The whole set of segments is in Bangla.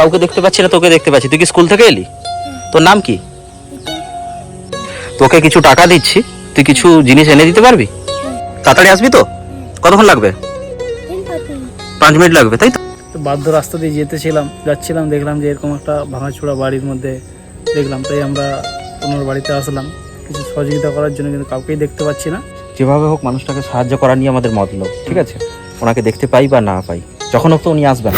কাউকে দেখতে পাচ্ছি না তোকে দেখতে পাচ্ছি। তুই কি স্কুল থেকে এলি? তোর নাম কি? তোকে কিছু টাকা দিচ্ছি তুই কিছু জিনিস এনে দিতে পারবি? তাড়াতাড়ি আসবি তো? কতক্ষণ লাগবে? পাঁচ মিনিট লাগবে তাই তো? বাধ্য রাস্তা দিয়ে যেতেছিলাম যাচ্ছিলাম দেখলাম যে এরকম একটা ভাঙাচোরা বাড়ির মধ্যে দেখলাম তাই আমরা ওনার বাড়িতে আসলাম। কিছু সহযোগিতা করার জন্য কিন্তু কাউকেই দেখতে পাচ্ছি না। যেভাবে হোক মানুষটাকে সাহায্য করা নিয়ে আমাদের মতলব ঠিক আছে? ওনাকে দেখতে পাই বা না পাই যখন হোক তো উনি আসবেন।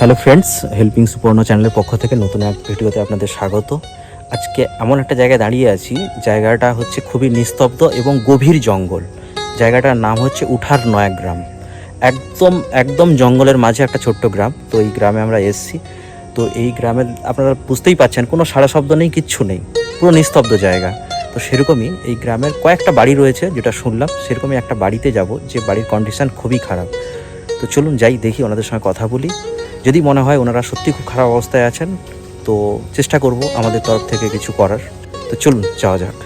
হ্যালো ফ্রেন্ডস হেল্পিং সুপর্ণ চ্যানেলের পক্ষ থেকে নতুন এক ভিডিওতে আপনাদের স্বাগত। আজকে এমন একটা জায়গায় দাঁড়িয়ে আছি, জায়গাটা হচ্ছে খুবই নিস্তব্ধ এবং গভীর জঙ্গল। জায়গাটার নাম হচ্ছে উঠার নয়া গ্রাম। একদম একদম জঙ্গলের মাঝে একটা ছোট্ট গ্রাম, তো এই গ্রামে আমরা এসেছি। তো এই গ্রামের আপনারা বুঝতেই পাচ্ছেন, কোনো সারা শব্দ নেই, কিচ্ছু নেই, পুরো নিস্তব্ধ জায়গা। তো সেরকমই এই গ্রামের কয়েকটা বাড়ি রয়েছে, যেটা শুনলাম, সেরকমই একটা বাড়িতে যাব, যে বাড়ির কন্ডিশন খুবই খারাপ। তো চলুন যাই, দেখি ওনাদের সঙ্গে কথা বলি। যদি মনে হয় ওনারা সত্যি খুব খারাপ অবস্থায় আছেন, তো চেষ্টা করব আমাদের তরফ থেকে কিছু করার। তো চলুন, যাওয়া যাক।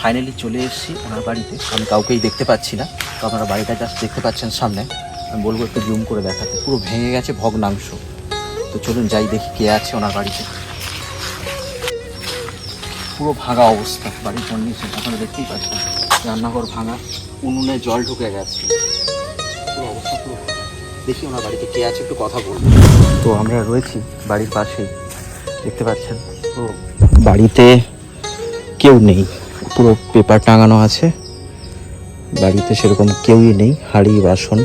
ফাইনালি চলে এসেছি ওনার বাড়িতে। আমি কাউকেই দেখতে পাচ্ছি না। তো আপনারা বাড়িটা জাস্ট দেখতে পাচ্ছেন সামনে। আমি বলব একটু জুম করে দেখাতে। পুরো ভেঙে গেছে ভগ্নাংশ। তো চলুন যাই, দেখি কে আছে ওনার বাড়িতে। পুরো ভাঙা অবস্থা, বাড়ির কন্ডিশন আপনারা দেখতেই পাচ্ছেন। রান্নাঘর ভাঙা, উনুনে জল ঢুকে গেছে। দেখি ওনার বাড়িতে কে আছে, একটু কথা বলব তো আমরা রয়েছি বাড়ির পাশেই, দেখতে পাচ্ছেন? তো বাড়িতে কেউ নেই, পুরো পেপার টাঙানো আছে। বাড়িতে সেরকম কেউই নেই, হাড়ি, বাসন।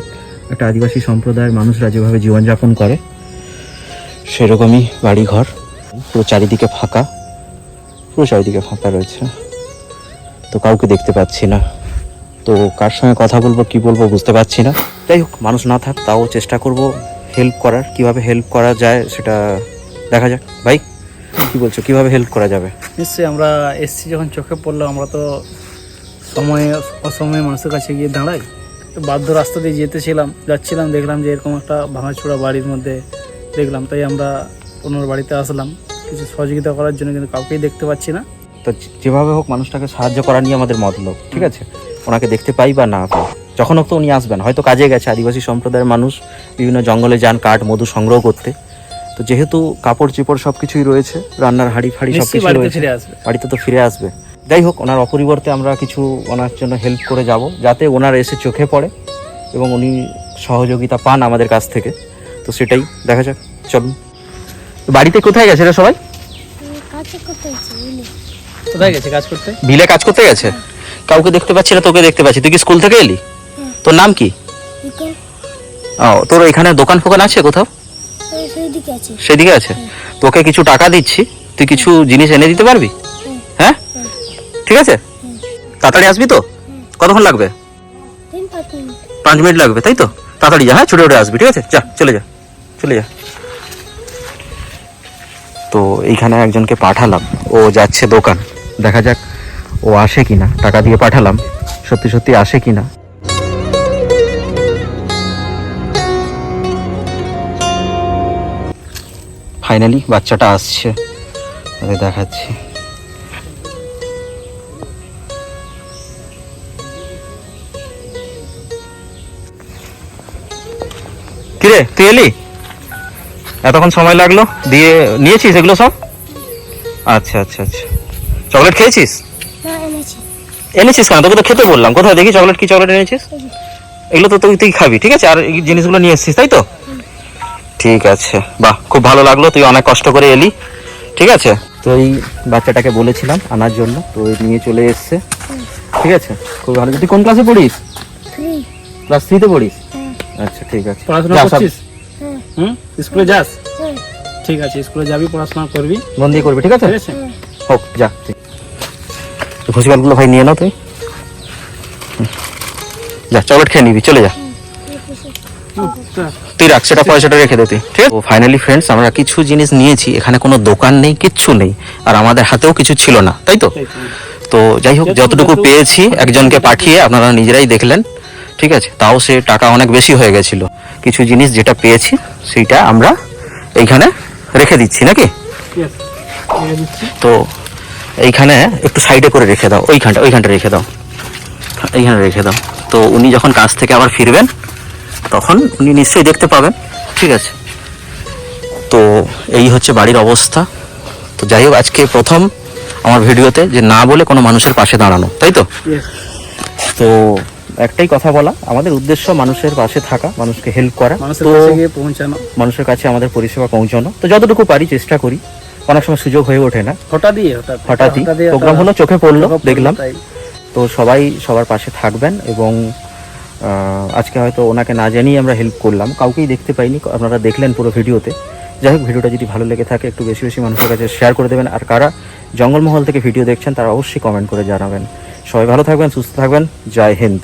একটা আদিবাসী সম্প্রদায়ের মানুষরা যেভাবে জীবনযাপন করে, সেরকমই বাড়িঘর। পুরো চারিদিকে ফাঁকা, পুরো চারিদিকে ফাঁকা রয়েছে। তো কাউকে দেখতে পাচ্ছি না। তো কার সঙ্গে কথা বলব, কি বলব বুঝতে পারছি না। যাই হোক, মানুষ না থাক, তাও চেষ্টা করব হেল্প করার। কীভাবে হেল্প করা যায় সেটা দেখা যাক। ভাই, কি বলছো? কীভাবে হেল্প করা যাবে? নিশ্চয়ই আমরা এসছি যখন চোখে পড়ল, আমরা তো সময়ে, অসময়ে মানুষের কাছে গিয়ে দাঁড়াই। তো বাধ্য রাস্তা দিয়ে যেতেছিলাম যাচ্ছিলাম, দেখলাম যে এরকম একটা ভাঙাচোরা বাড়ির মধ্যে দেখলাম। তাই আমরা ওনার বাড়িতে আসলাম। কিছু সহযোগিতা করার জন্য কিন্তু কাউকেই দেখতে পাচ্ছি না। তো যেভাবে হোক মানুষটাকে সাহায্য করা নিয়ে আমাদের মতলব ঠিক আছে? ওনাকে দেখতে পাই বা না পাই। যখন হোক তো উনি আসবেন। হয়তো কাজে গেছে আদিবাসী সম্প্রদায়ের মানুষ বিভিন্ন জঙ্গলে যান কাঠ মধু সংগ্রহ করতে। তো যেহেতু কাপড় চিপড় সব কিছুই রয়েছে রান্নার হাড়ি ফাড়ি সব কিছু রয়েছে বাড়িতে তো ফিরে আসবে। যাই হোক ওনার অপরিবর্তে আমরা কিছু ওনার জন্য হেল্প করে যাব যাতে ওনার এসে চোখে পড়ে এবং উনি সহযোগিতা পান আমাদের কাছ থেকে। তো সেটাই দেখা যাক। চলুন। বাড়িতে কোথায় গেছে রে সবাই কাছে কোথায় আছে বুঝলি কোথায় গেছে কাজ করতে? বিলে কাজ করতে গেছে? কাউকে দেখতে পাচ্ছি না তোকে দেখতে পাচ্ছি। তুই কি স্কুল থেকে এলি? তোর নাম কি? ও তোর এখানে দোকান ফোকান আছে কোথাও? সেদিকে আছে। তোকে কিছু টাকা দিচ্ছি। তুই কিছু জিনিস এনে দিতে পারবি? হ্যাঁ? ঠিক আছে? তাড়াতাড়ি আসবি তো? কতক্ষণ লাগবে? পাঁচ মিনিট লাগবে তাই তো? তাড়াতাড়ি যা হ্যাঁ ছুটে ছুটে আসবি ঠিক আছে? যা চলে যা চলে যা। তো এইখানে একজনকে পাঠালাম। ও যাচ্ছে দোকান। দেখা যাক ও আসে কিনা। টাকা দিয়ে পাঠালাম। সত্যি সত্যি আসে কিনা। ফাইনালি বাচ্চাটা আসছে। দেখাচ্ছি। কিরে, তুই এলি? এতক্ষণ সময় লাগল? দিয়ে নিয়েছিস এগুলো সব? আচ্ছা আচ্ছা আচ্ছা। চকলেট খেয়েছিস? এনেছিস কেন? তোকে তো খেতে বললাম। কোথায়? দেখি চকলেট কি চকলেট এনেছিস? এগুলো তো তুই তুই খাবি ঠিক আছে? আর এই জিনিসগুলো নিয়ে এসেছিস তাই তো? ঠিক আছে। বাহ খুব ভালো লাগল তুই অনেক কষ্ট করে এলি ঠিক আছে? তো এই বাচ্চাটাকে বলেছিলাম আনার জন্য তো নিয়ে চলে এসছে ঠিক আছে? খুব ভালো। তুই কোন ক্লাসে পড়িস? ক্লাস থ্রিতে পড়িস? হ্যাঁ। আচ্ছা ঠিক আছে। পড়াশোনা করছিস? হ্যাঁ। হুম? স্কুলে যাস? হ্যাঁ। ঠিক আছে স্কুলে যাবি পড়াশোনা করবি। মন দিয়ে করবি ঠিক আছে? ঠিক আছে? হোক যা ভুসিমালগুলো ভাই নিয়ে নাও তুই। হুম। যা চকলেট খেয়ে নিবি চলে যা। তুই রাখ সেটা পয়সাটা রেখে দে তুই ঠিক আছে? ফাইনালি ফ্রেন্ডস আমরা কিছু জিনিস নিয়েছি এখানে কোনো দোকান নেই কিচ্ছু নেই আর আমাদের হাতেও কিছু ছিল না তাই তো? তো। যাই হোক যতটুকু পেয়েছি একজনকে পাঠিয়ে আপনারা নিজেরাই দেখলেন ঠিক আছে? তাও সে টাকা অনেক বেশি হয়ে গেছিল। কিছু জিনিস যেটা পেয়েছি সেইটা আমরা এইখানে রেখে দিচ্ছি নাকি? তো এইখানে একটু সাইডে করে রেখে দাও ওইখানটা ওইখানটা রেখে দাও। এইখানে রেখে দাও। তো উনি যখন কাজ থেকে আবার ফিরবেন তখন উনি নিশ্চয়ই দেখতে পাবেন। ঠিক আছে? তো এই হচ্ছে বাড়ির অবস্থা। তো যাই হোক আজকে প্রথম আমার ভিডিওতে যে না বলে কোনো মানুষের পাশে দাঁড়ানো তাই তো? তো একটাই কথা বলা আমাদের উদ্দেশ্য মানুষের পাশে থাকা মানুষকে হেল্প করা। মানুষের কাছে আমাদের পরিষেবা পৌঁছানো। তো যতটুকু পারি চেষ্টা করি। অনেক সময় সুযোগ হয়ে ওঠে না। হঠাৎই হঠাৎ হঠাৎই। প্রোগ্রাম হলো চোখে পড়ল দেখলাম। তো সবাই সবার পাশে থাকবেন এবং আজকে হয়তো ওনাকে না জানিয়ে আমরা হেল্প করলাম। কাউকেই দেখতে পাইনি আপনারা দেখলেন পুরো ভিডিওতে। যাই হোক ভিডিওটা যদি ভালো লেগে থাকে একটু বেশি বেশি মানুষের কাছে শেয়ার করে দেবেন। আর কারা জঙ্গলমহল থেকে ভিডিও দেখছেন তারা অবশ্যই কমেন্ট করে জানাবেন। সবাই ভালো থাকবেন সুস্থ থাকবেন। জয় হিন্দ।